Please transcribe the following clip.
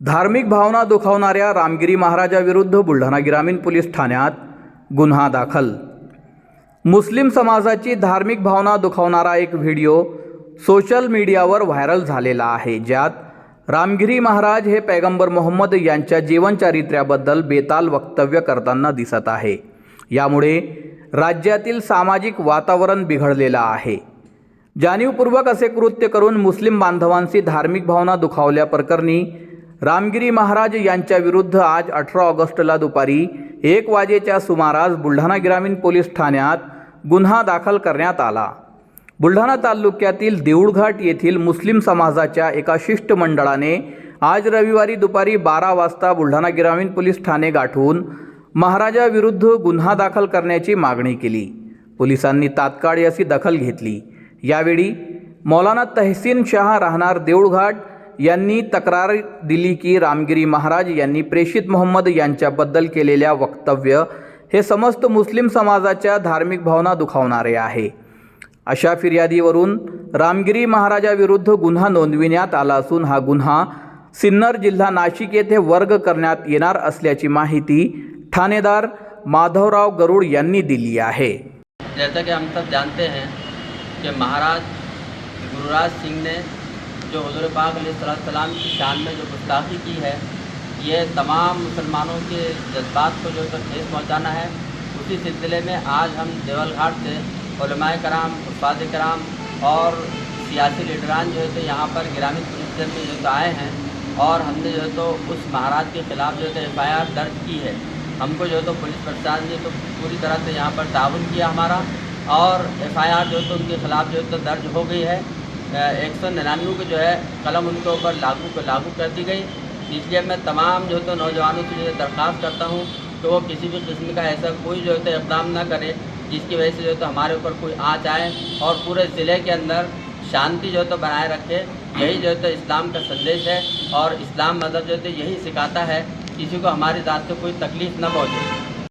धार्मिक भावना दुखावणाऱ्या रामगिरी महाराजाविरुद्ध बुलढाणा ग्रामीण पोलीस ठाण्यात गुन्हा दाखल. मुस्लिम समाजाची धार्मिक भावना दुखावणारा एक व्हिडिओ सोशल मीडियावर व्हायरल झालेला आहे ज्यात रामगिरी महाराज हे पैगंबर मोहम्मद यांच्या जीवनचारित्र्याबद्दल बेताल वक्तव्य करताना दिसत आहे. यामुळे राज्यातील सामाजिक वातावरण बिघडलेलं आहे. जाणीवपूर्वक असे कृत्य करून मुस्लिम बांधवांची धार्मिक भावना दुखावल्याप्रकरणी रामगिरी महाराज यांच्याविरुद्ध आज अठरा ऑगस्टला दुपारी एक वाजेच्या सुमारास बुलढाणा ग्रामीण पोलीस ठाण्यात गुन्हा दाखल करण्यात आला. बुलढाणा तालुक्यातील देऊळघाट येथील मुस्लिम समाजाच्या एका शिष्टमंडळाने आज रविवारी दुपारी बारा वाजता बुलढाणा ग्रामीण पोलीस ठाणे गाठून महाराजाविरुद्ध गुन्हा दाखल करण्याची मागणी केली. पोलिसांनी तात्काळ याची दखल घेतली. यावेळी मौलाना तहसीन शहा राहणार देऊळघाट यांनी तक्रार दिली की रामगिरी महाराज यांनी प्रेषित मोहम्मद यांच्याबद्दल केलेल्या वक्तव्य हे समस्त मुस्लिम समाजाच्या धार्मिक भावना दुखावणारे आहे. अशा फिर्यादीवरून रामगिरी महाराजाविरुद्ध गुन्हा नोंदविण्यात आला असून हा गुन्हा सिन्नर जिल्हा नाशिक येथे वर्ग करण्यात येणार असल्याची माहिती ठाणेदार माधवराव गरुड यांनी दिली आहे. जैसा कि हम सब जानते हैं कि महाराज गुरुराज सिंह ने जो हजूर पाक सलाम की शान में जो गुस्ताखी की है, ये तमाम मुसलमानों के जज्बात को जो है ठेस पहुँचाना है। उसी सिलसिले में आज हम देवल घाट से कराम, उस्ताद कराम और सियासी लीडरान जो है तो यहाँ पर ग्रामीण पुलिस स्टेशन में जो तो आए हैं और हमने जो है तो उस महाराज के ख़िलाफ़ जो है तो एफ़ दर्ज की है। हमको जो है तो पुलिस प्रशासन ने तो पूरी तरह से यहाँ पर ताउन किया हमारा और एफ़ जो है तो उनके खिलाफ़ जो है तो दर्ज हो गई है। एक सौ निन्यानवे को जो है कलम उनके ऊपर लागू लागू कर दी गई। इसलिए मैं तमाम जो है तो नौजवानों से जो है दरख्वास्त करता हूँ कि वो किसी भी किस्म का ऐसा कोई जो है तो इकदाम ना करे, जिसकी वजह से जो है तो हमारे ऊपर कोई आँच आए और पूरे ज़िले के अंदर शांति जो है तो बनाए रखे। यही जो है तो इस्लाम का संदेश है और इस्लाम मज़हब जो है तो यही सिखाता है, किसी को हमारी ज़ात से कोई तकलीफ़ ना पहुँचे।